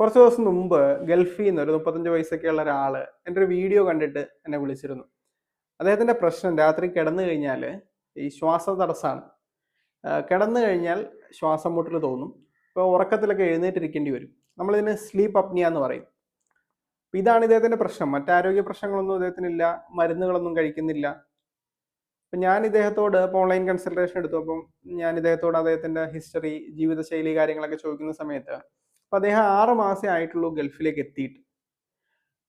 കുറച്ച് ദിവസം മുമ്പ് ഗൾഫിൽ നിന്ന് ഒരു മുപ്പത്തഞ്ച് വയസ്സൊക്കെയുള്ള ഒരാൾ എന്റെ ഒരു വീഡിയോ കണ്ടിട്ട് എന്നെ വിളിച്ചിരുന്നു. അദ്ദേഹത്തിന്റെ പ്രശ്നം രാത്രി കിടന്നു കഴിഞ്ഞാൽ ഈ ശ്വാസ തടസ്സമാണ് കിടന്നു കഴിഞ്ഞാൽ ശ്വാസം മുട്ടൽ തോന്നും. ഇപ്പോൾ ഉറക്കത്തിലൊക്കെ എഴുന്നേറ്റിരിക്കേണ്ടി വരും. നമ്മളിതിന് സ്ലീപ്പ് അപ്നിയ എന്ന് പറയും. അപ്പോൾ ഇതാണ് ഇദ്ദേഹത്തിന്റെ പ്രശ്നം. മറ്റാരോഗ്യ പ്രശ്നങ്ങളൊന്നും ഇദ്ദേഹത്തിനില്ല. മരുന്നുകളൊന്നും കഴിക്കുന്നില്ല. അപ്പം ഞാൻ ഇദ്ദേഹത്തോട് ഇപ്പോൾ ഓൺലൈൻ കൺസൾട്ടേഷൻ എടുത്തു. അപ്പം ഞാൻ ഇദ്ദേഹത്തോട് അദ്ദേഹത്തിന്റെ ഹിസ്റ്ററി ജീവിതശൈലി കാര്യങ്ങളൊക്കെ ചോദിക്കുന്ന സമയത്ത് അപ്പം അദ്ദേഹം ആറ് മാസേ ആയിട്ടുള്ളൂ ഗൾഫിലേക്ക് എത്തിയിട്ട്.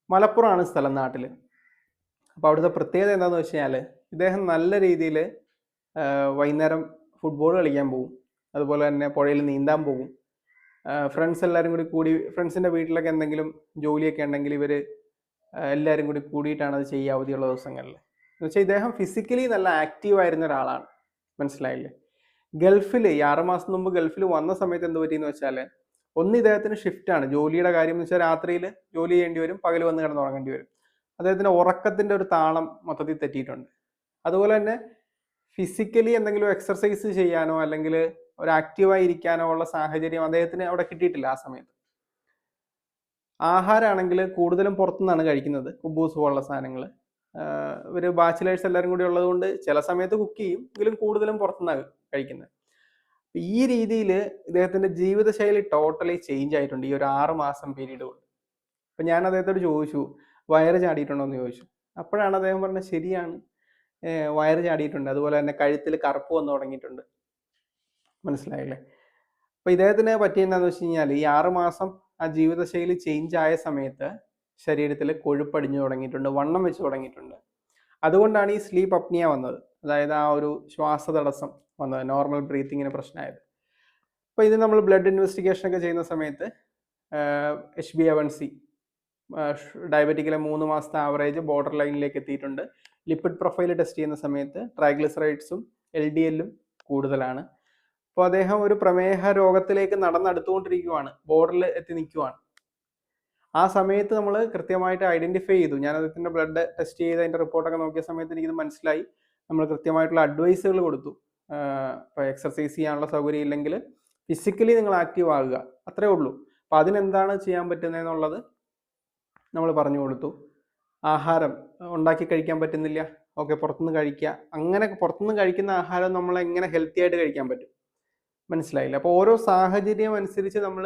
മലപ്പുറമാണ് സ്ഥലം നാട്ടിൽ അപ്പോൾ അവിടുത്തെ പ്രത്യേകത എന്താണെന്ന് വെച്ച് കഴിഞ്ഞാൽ ഇദ്ദേഹം നല്ല രീതിയിൽ വൈകുന്നേരം ഫുട്ബോൾ കളിക്കാൻ പോകും അതുപോലെ തന്നെ പുഴയിൽ നീന്താൻ പോകും ഫ്രണ്ട്സ് എല്ലാവരും കൂടി കൂടി ഫ്രണ്ട്സിന്റെ വീട്ടിലൊക്കെ എന്തെങ്കിലും ജോലിയൊക്കെ ഉണ്ടെങ്കിൽ ഇവർ എല്ലാവരും കൂടി കൂടിയിട്ടാണ് അത് ചെയ്യുക അവധിയുള്ള ദിവസങ്ങളിൽ. എന്ന് വെച്ചാൽ ഇദ്ദേഹം ഫിസിക്കലി നല്ല ആക്റ്റീവ് ആയിരുന്ന ഒരാളാണ്. മനസ്സിലായില്ലേ? ഗൾഫിൽ ഈ ആറുമാസം മുമ്പ് ഗൾഫിൽ വന്ന സമയത്ത് എന്ത് പറ്റിയെന്ന് വെച്ചാൽ ഒന്ന് ഇദ്ദേഹത്തിന് ഷിഫ്റ്റാണ് ജോലിയുടെ കാര്യം എന്ന് വെച്ചാൽ രാത്രിയിൽ ജോലി ചെയ്യേണ്ടി വരും പകൽ വന്ന് കിടന്ന് ഉറങ്ങേണ്ടി വരും. അദ്ദേഹത്തിന് ഉറക്കത്തിന്റെ ഒരു താളം മൊത്തത്തിൽ തെറ്റിയിട്ടുണ്ട്. അതുപോലെ തന്നെ ഫിസിക്കലി എന്തെങ്കിലും എക്സർസൈസ് ചെയ്യാനോ അല്ലെങ്കിൽ ഒരു ആക്റ്റീവായി ഇരിക്കാനോ ഉള്ള സാഹചര്യം അദ്ദേഹത്തിന് അവിടെ കിട്ടിയിട്ടില്ല ആ സമയത്ത്. ആഹാരമാണെങ്കിൽ കൂടുതലും പുറത്തുനിന്നാണ് കഴിക്കുന്നത് കുബൂസ് പോലുള്ള സാധനങ്ങൾ. ഒരു ബാച്ചിലേഴ്സ് എല്ലാവരും കൂടി ഉള്ളതുകൊണ്ട് ചില സമയത്ത് കുക്ക് ചെയ്യും എങ്കിലും കൂടുതലും പുറത്തുനിന്നാണ് കഴിക്കുന്നത്. ഈ രീതിയിൽ ഇദ്ദേഹത്തിന്റെ ജീവിതശൈലി ടോട്ടലി ചേഞ്ച് ആയിട്ടുണ്ട്. ഈ ഒരു ആറ് മാസം പീരീഡ് കൊണ്ട്. അപ്പൊ ഞാൻ അദ്ദേഹത്തോട് ചോദിച്ചു വയറ് ചാടിയിട്ടുണ്ടോ? എന്ന് ചോദിച്ചു. അപ്പോഴാണ് അദ്ദേഹം പറഞ്ഞത് ശരിയാണ്. വയറ് ചാടിയിട്ടുണ്ട്. അതുപോലെ തന്നെ കഴുത്തിൽ കറുപ്പ് വന്നു തുടങ്ങിയിട്ടുണ്ട്. മനസ്സിലായില്ലേ? അപ്പൊ ഇദ്ദേഹത്തിന് പറ്റിയെന്താന്ന് വെച്ച് കഴിഞ്ഞാൽ ഈ ആറ് മാസം ആ ജീവിതശൈലി ചേഞ്ച് ആയ സമയത്ത് ശരീരത്തിൽ കൊഴുപ്പടിഞ്ഞു തുടങ്ങിയിട്ടുണ്ട് വണ്ണം വെച്ച് തുടങ്ങിയിട്ടുണ്ട്. അതുകൊണ്ടാണ് ഈ സ്ലീപ്പ് അപ്നിയ വന്നത്. അതായത് ആ ഒരു ശ്വാസ തടസ്സം വന്നത് നോർമൽ ബ്രീത്തിങ്ങിന് പ്രശ്നമായത്. അപ്പോൾ ഇത് നമ്മൾ ബ്ലഡ് ഇൻവെസ്റ്റിഗേഷൻ ഒക്കെ ചെയ്യുന്ന സമയത്ത് H B A one C ഡയബറ്റിക്കിലെ മൂന്ന് മാസത്തെ ആവറേജ് ബോർഡർ ലൈനിലേക്ക് എത്തിയിട്ടുണ്ട്. ലിപ്പിഡ് പ്രൊഫൈൽ ടെസ്റ്റ് ചെയ്യുന്ന സമയത്ത് ട്രൈഗ്ലിസറൈഡ്സും എൽ ഡി എല്ലും കൂടുതലാണ്. അപ്പോൾ അദ്ദേഹം ഒരു പ്രമേഹ രോഗത്തിലേക്ക് നടന്നെടുത്തുകൊണ്ടിരിക്കുവാണ് ബോർഡറിൽ എത്തി നിൽക്കുവാണ് ആ സമയത്ത് നമ്മൾ കൃത്യമായിട്ട് ഐഡന്റിഫൈ ചെയ്തു. ഞാൻ അദ്ദേഹത്തിന്റെ ബ്ലഡ് ടെസ്റ്റ് ചെയ്ത് അതിന്റെ റിപ്പോർട്ടൊക്കെ നോക്കിയ സമയത്ത് എനിക്കിത് മനസ്സിലായി. നമ്മൾ കൃത്യമായിട്ടുള്ള അഡ്വൈസുകൾ കൊടുത്തു. ഇപ്പോൾ എക്സർസൈസ് ചെയ്യാനുള്ള സൗകര്യം ഇല്ലെങ്കിൽ ഫിസിക്കലി നിങ്ങൾ ആക്റ്റീവ് ആകുക. അത്രേ ഉള്ളൂ. അപ്പം അതിനെന്താണ് ചെയ്യാൻ പറ്റുന്നതെന്നുള്ളത് നമ്മൾ പറഞ്ഞു കൊടുത്തു. ആഹാരം ഉണ്ടാക്കി കഴിക്കാൻ പറ്റുന്നില്ല. ഓക്കെ പുറത്തുനിന്ന് കഴിക്കുക. അങ്ങനെ പുറത്തുനിന്ന് കഴിക്കുന്ന ആഹാരം നമ്മൾ എങ്ങനെ ഹെൽത്തി ആയിട്ട് കഴിക്കാൻ പറ്റും? മനസ്സിലായില്ല? അപ്പോൾ ഓരോ സാഹചര്യം അനുസരിച്ച് നമ്മൾ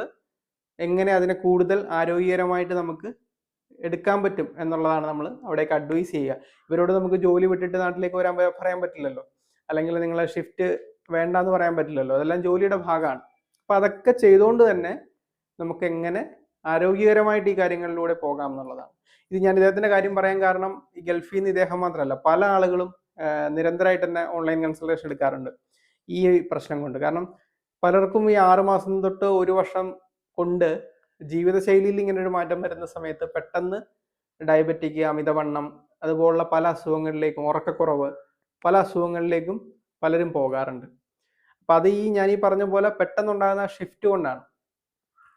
എങ്ങനെ അതിനെ കൂടുതൽ ആരോഗ്യകരമായിട്ട് നമുക്ക് എടുക്കാൻ പറ്റും എന്നുള്ളതാണ് നമ്മൾ അവിടേക്ക് അഡ്വൈസ് ചെയ്യുക. ഇവരോട് നമുക്ക് ജോലി വിട്ടിട്ട് നാട്ടിലേക്ക് വരാൻ പറയാൻ പറ്റില്ലല്ലോ. അല്ലെങ്കിൽ നിങ്ങളെ ഷിഫ്റ്റ് വേണ്ട എന്ന് പറയാൻ പറ്റില്ലല്ലോ. അതെല്ലാം ജോലിയുടെ ഭാഗമാണ്. അപ്പം അതൊക്കെ ചെയ്തുകൊണ്ട് തന്നെ നമുക്ക് എങ്ങനെ ആരോഗ്യകരമായിട്ട് ഈ കാര്യങ്ങളിലൂടെ പോകാം എന്നുള്ളതാണ്. ഇത് ഞാൻ ഇദ്ദേഹത്തിന്റെ കാര്യം പറയാൻ കാരണം ഈ ഗൾഫിൽ നിന്ന് ഇദ്ദേഹം മാത്രമല്ല പല ആളുകളും നിരന്തരമായിട്ട് തന്നെ ഓൺലൈൻ കൺസൾട്ടേഷൻ എടുക്കാറുണ്ട് ഈ പ്രശ്നം കൊണ്ട്. കാരണം പലർക്കും ഈ ആറുമാസം തൊട്ട് ഒരു വർഷം കൊണ്ട് ജീവിതശൈലിയിൽ ഇങ്ങനെ ഒരു മാറ്റം വരുന്ന സമയത്ത് പെട്ടെന്ന് ഡയബറ്റിക് അമിതവണ്ണം അതുപോലുള്ള പല അസുഖങ്ങളിലേക്കും ഉറക്കക്കുറവ് പല അസുഖങ്ങളിലേക്കും പലരും പോകാറുണ്ട്. അപ്പം അത് ഈ ഞാൻ ഈ പറഞ്ഞ പോലെ പെട്ടെന്നുണ്ടാകുന്ന ഷിഫ്റ്റ് കൊണ്ടാണ്.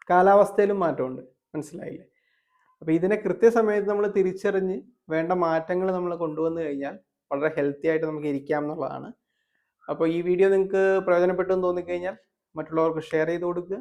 കാലാവസ്ഥയിലും മാറ്റമുണ്ട്. മനസ്സിലായില്ലേ? അപ്പം ഇതിനെ കൃത്യസമയത്ത് നമ്മൾ തിരിച്ചറിഞ്ഞ് വേണ്ട മാറ്റങ്ങൾ നമ്മൾ കൊണ്ടുവന്നു കഴിഞ്ഞാൽ വളരെ ഹെൽത്തി ആയിട്ട് നമുക്ക് ഇരിക്കാം എന്നുള്ളതാണ്. അപ്പോൾ ഈ വീഡിയോ നിങ്ങൾക്ക് പ്രയോജനപ്പെട്ടു എന്ന് തോന്നിക്കഴിഞ്ഞാൽ മറ്റുള്ളവർക്ക് ഷെയർ ചെയ്ത് കൊടുക്കുക.